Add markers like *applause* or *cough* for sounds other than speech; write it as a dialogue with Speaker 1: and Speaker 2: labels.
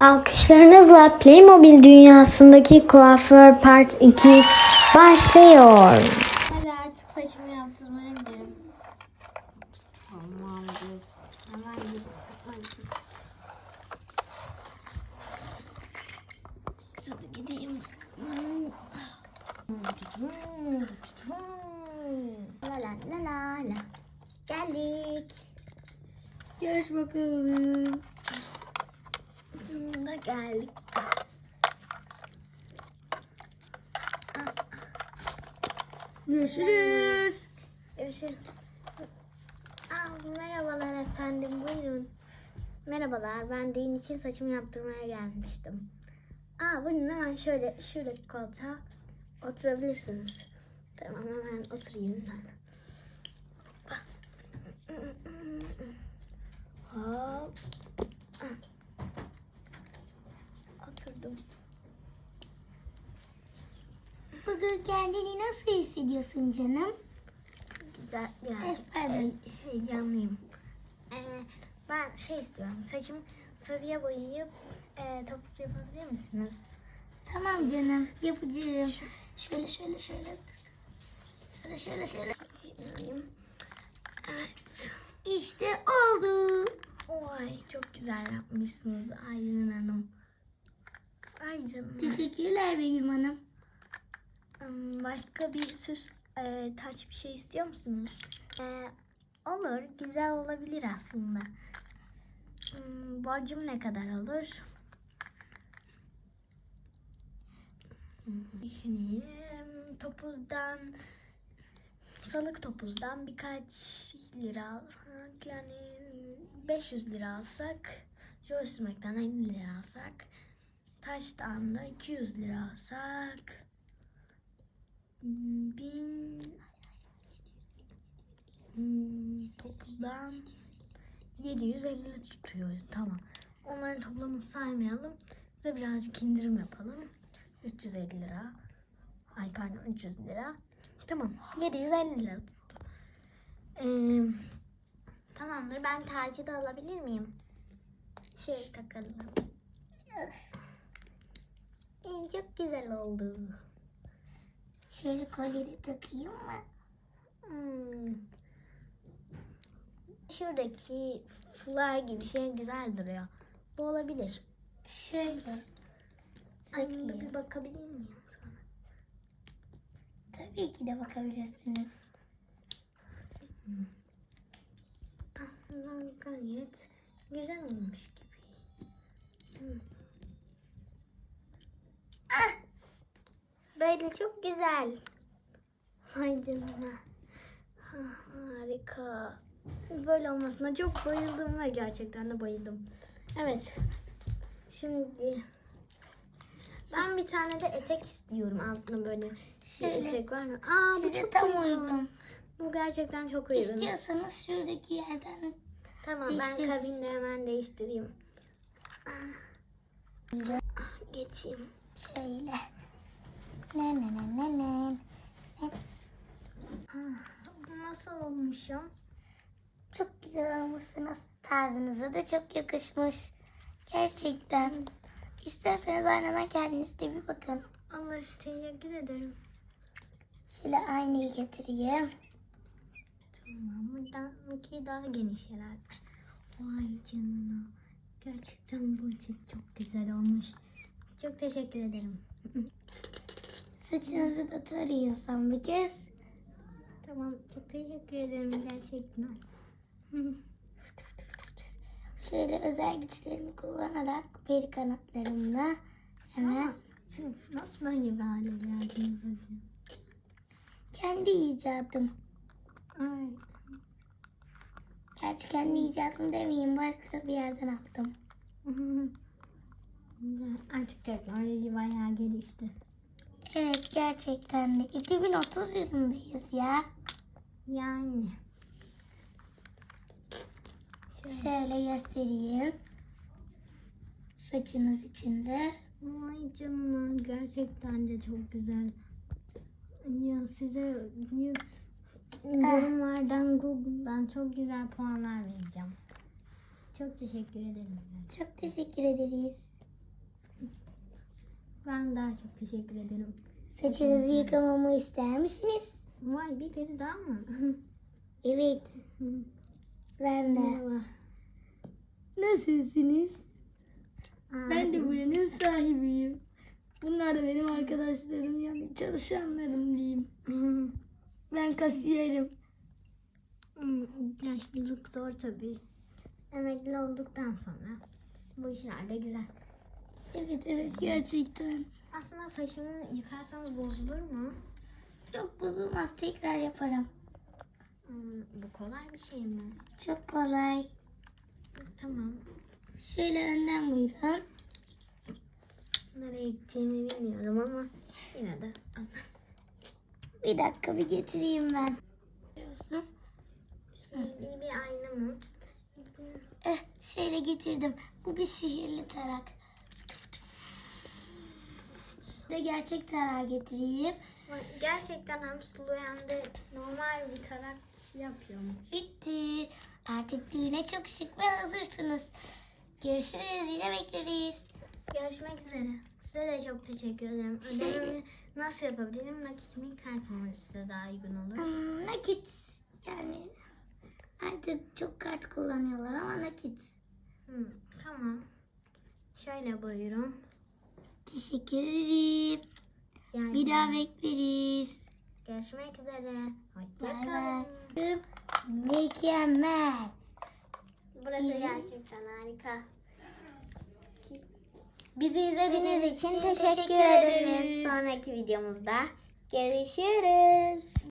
Speaker 1: Alkışlarınızla Playmobil dünyasındaki kuaför part 2 başlıyor.
Speaker 2: Hadi artık saçımı yaptırmaya gidelim. Tamamdır. Hemen gidip hadi. Hadi gideyim. La la la la la. Geldik. Geç bakalım. Sonunda geldik. Görüşürüz. Görüşürüz. Aa, merhabalar efendim buyurun. Merhabalar ben düğün için saçımı yaptırmaya gelmiştim. Aa buyurun hemen şöyle şuradaki koltuğa oturabilirsiniz. Tamam hemen oturayım ben.
Speaker 3: Bugün kendini nasıl hissediyorsun canım?
Speaker 2: Güzel
Speaker 3: Evet, pardon.
Speaker 2: he- heyecanlıyım. Ee, ben şey istiyorum. Saçım sarıya boyayıp e, topuz yapabilir misiniz?
Speaker 3: Tamam canım yapacağım. Şöyle şöyle şöyle. Şöyle şöyle şöyle.
Speaker 2: Yapayım. Evet.
Speaker 3: İşte oldu.
Speaker 2: Oy çok güzel yapmışsınız Aylin Hanım. Ay canım.
Speaker 3: Teşekkürler Begüm Hanım.
Speaker 2: Hmm, Başka bir süs e, taç bir şey istiyor musunuz? E, olur. Güzel olabilir aslında. Hmm, borcum ne kadar olur? Düşüneyim. Topuzdan salık topuzdan birkaç lira yani 500 lira alsak Joy sürmekten 50 lira alsak taştan da 200 lira alsak 9'dan 750 tutuyor. Tamam. Onların toplamını saymayalım. Size birazcık indirim yapalım. 350 lira. Ay pardon 300 lira. Tamam. 750 lira tuttu. Ee, tamamdır. Ben tacı da alabilir miyim? Şey takalım. Ee, çok güzel oldu.
Speaker 3: Şöyle kolye takayım mı?
Speaker 2: Hmm. Şuradaki fular gibi şey güzel duruyor. Bu olabilir.
Speaker 3: Şöyle.
Speaker 2: Aynı
Speaker 3: Takayım.
Speaker 2: bir bakabilir miyim sana?
Speaker 3: Tabii ki de bakabilirsiniz.
Speaker 2: Aslında gayet güzel olmuş gibi. Hmm. Ah! Böyle çok güzel. Vay canına. Ah, Harika. Böyle olmasına çok bayıldım ve gerçekten de bayıldım. Evet. Şimdi ben bir tane de etek istiyorum. Altına böyle şey
Speaker 3: Şöyle.
Speaker 2: etek var mı? Aa bu
Speaker 3: Size
Speaker 2: çok
Speaker 3: tam
Speaker 2: uygun. Bu gerçekten çok uygun.
Speaker 3: İstiyorsanız şuradaki yerden
Speaker 2: Tamam ben kabinde hemen değiştireyim. Ah, Geçeyim.
Speaker 3: şöyle. Ne ne ne ne ne.
Speaker 2: Bu nasıl olmuşum?
Speaker 3: Çok güzel olmuşsunuz. Tarzınıza da çok yakışmış. Gerçekten. İsterseniz aynadan kendiniz de bir bakın.
Speaker 2: Allah teşekkür ederim.
Speaker 3: Şöyle aynayı getireyim.
Speaker 2: Tamam buradan iki daha geniş herhalde. Vay canına. Gerçekten bu için çok güzel olmuş. Çok teşekkür ederim. *laughs*
Speaker 3: Saçınızı da tarıyorsam bir kez.
Speaker 2: Tamam çok teşekkür ederim gerçekten.
Speaker 3: Şöyle özel güçlerimi kullanarak peri kanatlarımla hemen
Speaker 2: Ama siz nasıl böyle bir hale geldiniz hocam?
Speaker 3: kendi icadım.
Speaker 2: Ay,
Speaker 3: Gerçi kendi icadım demeyeyim başka bir yerden aldım. *laughs*
Speaker 2: Artık teknoloji bayağı gelişti.
Speaker 3: Evet gerçekten de 2030 yılındayız ya.
Speaker 2: Yani.
Speaker 3: Şöyle göstereyim. Saçınız içinde.
Speaker 2: Vay canına gerçekten de çok güzel. Ya size yorumlardan Google'dan çok güzel puanlar vereceğim. Çok teşekkür ederim.
Speaker 3: Çok teşekkür ederiz.
Speaker 2: Ben daha çok teşekkür ederim.
Speaker 3: Saçınızı yıkamamı ister misiniz?
Speaker 2: Vay bir peri daha mı? *laughs*
Speaker 3: Evet. Ben de.
Speaker 2: Merhaba.
Speaker 3: Nasılsınız?
Speaker 2: Aa,
Speaker 3: Ben de buranın sahibiyim. Bunlar da benim arkadaşlarım yani çalışanlarım diyeyim. *laughs* Ben kasiyerim.
Speaker 2: Hmm, Yaşlılık zor tabii. Emekli olduktan sonra bu işler de güzel.
Speaker 3: Evet evet gerçekten.
Speaker 2: Aslında saçını yıkarsanız bozulur mu?
Speaker 3: Yok bozulmaz tekrar yaparım.
Speaker 2: Hmm, bu kolay bir şey mi?
Speaker 3: Çok kolay.
Speaker 2: Tamam.
Speaker 3: Şöyle önden buyurun.
Speaker 2: Nereye gideceğimi bilmiyorum ama yine de.
Speaker 3: Bir dakika bir getireyim ben. Diyorsun.
Speaker 2: İyi bir ayna mı?
Speaker 3: Eh şöyle getirdim. Bu bir sihirli tarak. De gerçek tarağı getireyim.
Speaker 2: Gerçekten hem sulu hem de normal bir tarak şey yapıyormuş.
Speaker 3: Bitti. Artık düğüne çok şık ve hazırsınız. Görüşürüz yine bekleriz.
Speaker 2: Görüşmek üzere. Size de çok teşekkür ederim.
Speaker 3: Şey-
Speaker 2: Ödememi nasıl yapabilirim? Nakit mi kart mı size daha uygun olur?
Speaker 3: Hmm, nakit yani artık çok kart kullanıyorlar ama nakit.
Speaker 2: Hmm, tamam. Şöyle buyurun.
Speaker 3: Teşekkür ederim.
Speaker 2: Yani
Speaker 3: Bir daha bekleriz.
Speaker 2: görüşmek üzere. Hoşçakalın.
Speaker 3: Mükemmel.
Speaker 2: Burası
Speaker 3: Bizi-
Speaker 2: gerçekten harika. Bizi izlediğiniz için teşekkür
Speaker 3: teşekkür ederiz.
Speaker 2: Sonraki videomuzda görüşürüz.